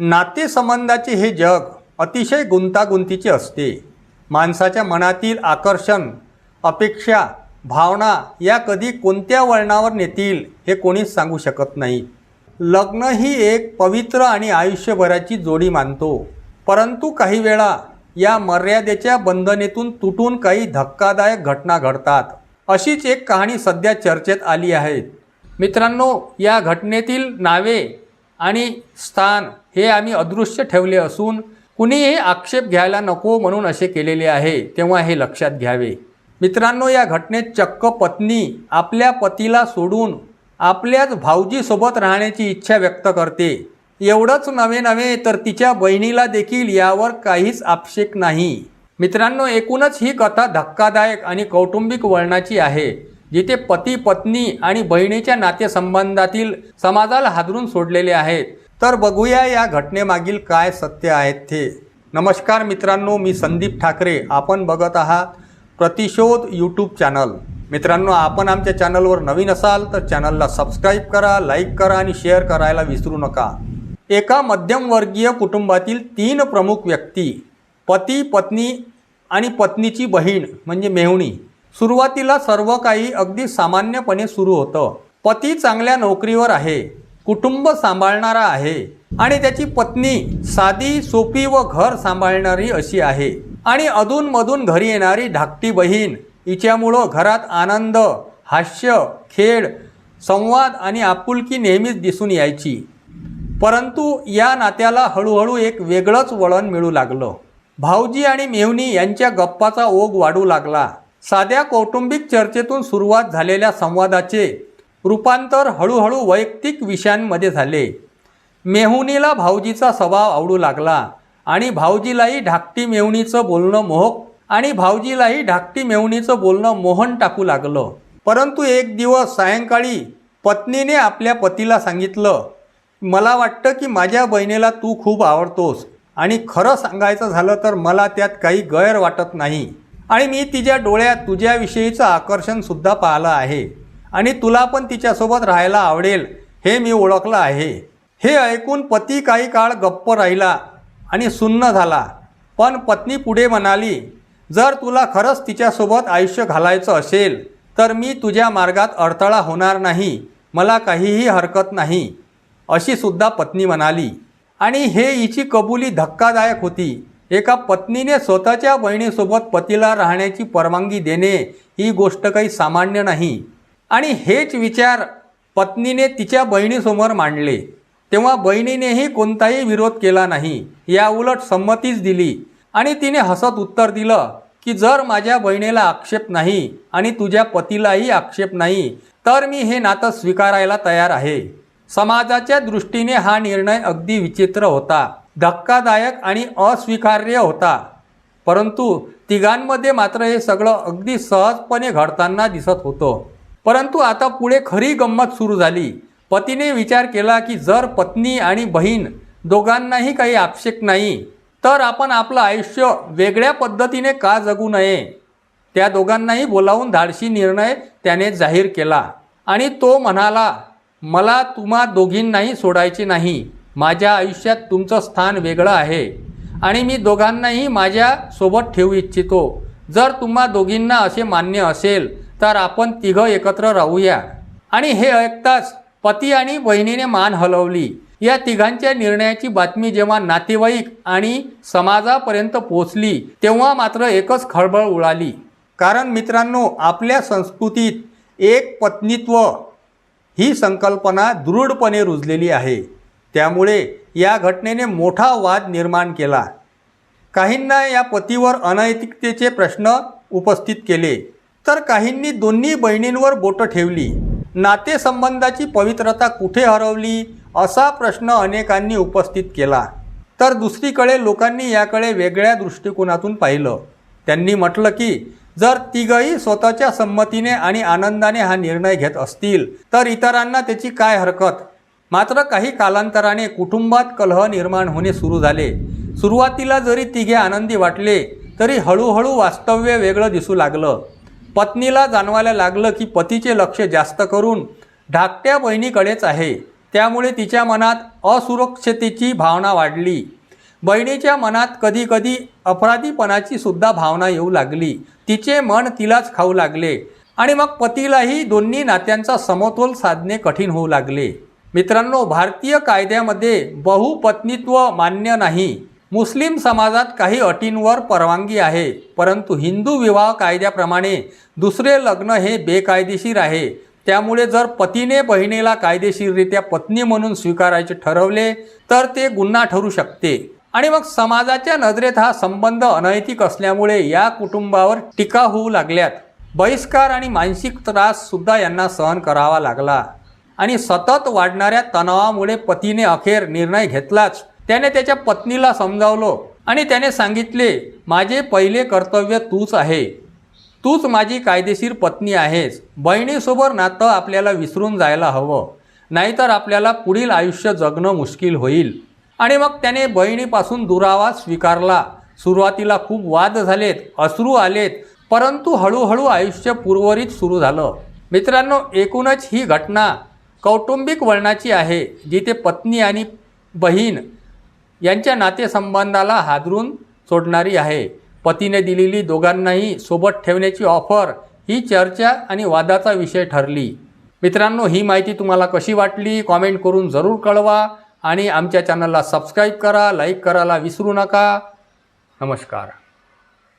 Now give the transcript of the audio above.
नातेसंबंधाचे हे जग अतिशय गुंतागुंतीचे असते. माणसाच्या मनातील आकर्षण अपेक्षा भावना या कधी कोणत्या वळणावर नेतील हे कोणीच सांगू शकत नाही. लग्न ही एक पवित्र आणि आयुष्यभराची जोडी मानतो. परंतु काही वेळा या मर्यादेच्या बंधनेतून तुटून काही धक्कादायक घटना घडतात. अशीच एक कहाणी सध्या चर्चेत आली आहे. मित्रांनो या घटनेतील नावे आणि स्थान हे आम्ही अदृश्य ठेवले असून कुणीही आक्षेप घ्यायला नको म्हणून असे केलेले आहे तेव्हा हे लक्षात घ्यावे. मित्रांनो या घटनेत चक्क पत्नी आपल्या पतीला सोडून आपल्याच भाऊजीसोबत राहण्याची इच्छा व्यक्त करते. एवढंच नवे नव्हे तर तिच्या बहिणीला देखील यावर काहीच आक्षेप नाही. मित्रांनो एकूणच ही कथा धक्कादायक आणि कौटुंबिक वळणाची आहे. जिथे पती पत्नी आणि बहिणीच्या नातेसंबंधातील समाजाला हादरून सोडलेले आहेत. तर बघूया या घटनेमागील काय सत्य आहेत ते. नमस्कार मित्रांनो मी संदीप ठाकरे. आपण बघत आहात प्रतिशोध यूट्यूब चॅनल मित्रांनो आपण आमच्या चॅनलवर नवीन असाल तर चॅनलला सबस्क्राईब करा लाईक करा आणि शेअर करायला विसरू नका. एका मध्यमवर्गीय कुटुंबातील तीन प्रमुख व्यक्ती पती पत्नी आणि पत्नीची बहीण म्हणजे मेहुणी. सुरुवातीला सर्व काही अगदी सामान्यपणे सुरू होतं. पती चांगल्या नोकरीवर आहे कुटुंब सांभाळणारा आहे आणि त्याची पत्नी साधी सोपी व घर सांभाळणारी अशी आहे. आणि अधूनमधून घरी येणारी धाकटी बहीण हिच्यामुळं घरात आनंद हास्य खेळ संवाद आणि आपुलकी नेहमीच दिसून यायची. परंतु या नात्याला हळूहळू एक वेगळंच वळण मिळू लागलं. भाऊजी आणि मेहुणी यांच्या गप्पाचा ओघ वाढू लागला. साध्या कौटुंबिक चर्चेतून सुरुवात झालेल्या संवादाचे रूपांतर हळूहळू वैयक्तिक विषयांमध्ये झाले. मेहुणीला भाऊजीचा स्वभाव आवडू लागला आणि भाऊजीलाही धाकटी मेहुणीचं बोलणं मोहक आणि भाऊजीलाही धाकटी मेहुणीचं बोलणं मोहन टाकू लागलं. परंतु एक दिवस सायंकाळी पत्नीने आपल्या पतीला सांगितलं मला वाटतं की माझ्या बहिणीला तू खूप आवडतोस आणि खरं सांगायचं झालं तर मला त्यात काही गैर वाटत नाही. आणि मी तिच्या डोळ्यात तुझ्याविषयीचं आकर्षणसुद्धा पाहिलं आहे. आणि तुला पण तिच्यासोबत राहायला आवडेल हे मी ओळखलं आहे. हे ऐकून पती काही काळ गप्प राहिला आणि सुन्न झाला. पण पत्नी पुढे म्हणाली जर तुला खरंच तिच्यासोबत आयुष्य घालायचं असेल तर मी तुझ्या मार्गात अडथळा होणार नाही. मला काहीही हरकत नाही. अशीसुद्धा पत्नी म्हणाली. आणि हे हिची कबुली धक्कादायक होती. एका पत्नीने स्वतःच्या बहिणीसोबत पतीला राहण्याची परवानगी देणे ही गोष्ट काही सामान्य नाही. आणि हेच विचार पत्नीने तिच्या बहिणीसमोर मांडले. तेव्हा बहिणीनेही कोणताही विरोध केला नाही. याउलट संमतीच दिली. आणि तिने हसत उत्तर दिलं की जर माझ्या बहिणीला आक्षेप नाही आणि तुझ्या पतीलाही आक्षेप नाही तर मी हे नातं स्वीकारायला तयार आहे. समाजाच्या दृष्टीने हा निर्णय अगदी विचित्र होता. धक्कादायक आणि अस्वीकार्य होता. परंतु तिघांमध्ये मात्र हे सगळं अगदी सहजपणे घडताना दिसत होतं. परंतु आता पुढे खरी गंमत सुरू झाली. पतीने विचार केला की जर पत्नी आणि बहीण दोघांनाही काही आक्षेप नाही तर आपण आपलं आयुष्य वेगळ्या पद्धतीने का जगू नये? त्या दोघांनाही बोलावून धाडशी निर्णय त्याने जाहीर केला. आणि तो म्हणाला मला तुम्हा दोघींनाही सोडायचे नाही. माझ्या आयुष्यात तुमचं स्थान वेगळं आहे. आणि मी दोघांनाही माझ्यासोबत ठेवू इच्छितो. जर तुम्हा दोघींना असे मान्य असेल तर आपण तिघं एकत्र राहूया. आणि हे ऐकताच पती आणि बहिणीने मान हलवली. या तिघांच्या निर्णयाची बातमी जेव्हा नातेवाईक आणि समाजापर्यंत पोचली तेव्हा मात्र एकच खळबळ उडाली. कारण मित्रांनो आपल्या संस्कृतीत एक पत्नीत्व ही संकल्पना दृढपणे रुजलेली आहे. त्यामुळे या घटनेने मोठा वाद निर्माण केला. काहींना या पतीवर अनैतिकतेचे प्रश्न उपस्थित केले तर काहींनी दोन्ही बहिणींवर बोटं ठेवली. नातेसंबंधाची पवित्रता कुठे हरवली असा प्रश्न अनेकांनी उपस्थित केला. तर दुसरीकडे लोकांनी याकडे वेगळ्या दृष्टिकोनातून पाहिलं. त्यांनी म्हटलं की जर तिघही स्वतःच्या संमतीने आणि आनंदाने हा निर्णय घेत असतील तर इतरांना त्याची काय हरकत? मात्र काही कालांतराने कुटुंबात कलह निर्माण होणे सुरू झाले. सुरुवातीला जरी तिघे आनंदी वाटले तरी हळूहळू वास्तव्य वेगळं दिसू लागलं. पत्नीला जाणवायला लागलं की पतीचे लक्ष जास्त करून धाकट्या बहिणीकडेच आहे. त्यामुळे तिच्या मनात असुरक्षतेची भावना वाढली. बहिणीच्या मनात कधीकधी अपराधीपणाची सुद्धा भावना येऊ लागली. तिचे मन तिलाच खाऊ लागले आणि मग पतीलाही दोन्ही नात्यांचा समतोल साधणे कठीण होऊ लागले. मित्रांनो भारतीय कायद्यामध्ये बहुपत्नीत्व मान्य नाही. मुस्लिम समाजात काही अटींवर परवानगी आहे परंतु हिंदू विवाह कायद्याप्रमाणे दुसरे लग्न हे बेकायदेशीर आहे. त्यामुळे जर पतीने बहिणीला कायदेशीररित्या पत्नी म्हणून स्वीकारायचे ठरवले तर ते गुन्हा ठरू शकते. आणि मग समाजाच्या नजरेत हा संबंध अनैतिक असल्यामुळे या कुटुंबावर टीका होऊ लागल्यात. बहिष्कार आणि मानसिक त्रास सुद्धा यांना सहन करावा लागला. आणि सतत वाढणाऱ्या तणावामुळे पतीने अखेर निर्णय घेतलाच. त्याने त्याच्या पत्नीला समजावलं आणि त्याने सांगितले माझे पहिले कर्तव्य तूच आहे. तूच माझी कायदेशीर पत्नी आहेस. बहिणीसोबत नातं आपल्याला विसरून जायला हवं. नाहीतर आपल्याला पुढील आयुष्य जगणं मुश्किल होईल. आणि मग त्याने बहिणीपासून दुरावा स्वीकारला. सुरुवातीला खूप वाद झालेत अश्रू आलेत परंतु हळूहळू आयुष्य पूर्वरित सुरू झालं. मित्रांनो एकूणच ही घटना कौटुंबिक वळणाची आहे जिथे पत्नी आणि बहीण यांच्या नातेसंबंधाला हादरून सोडणारी आहे. पतीने दिलेली दोघांनाही सोबत ठेवण्याची ऑफर ही चर्चा आणि वादाचा विषय ठरली. मित्रांनो ही माहिती तुम्हाला कशी वाटली? कॉमेंट करून जरूर कळवा आणि आमच्या चॅनलला सबस्क्राईब करा लाईक करायला विसरू नका. नमस्कार.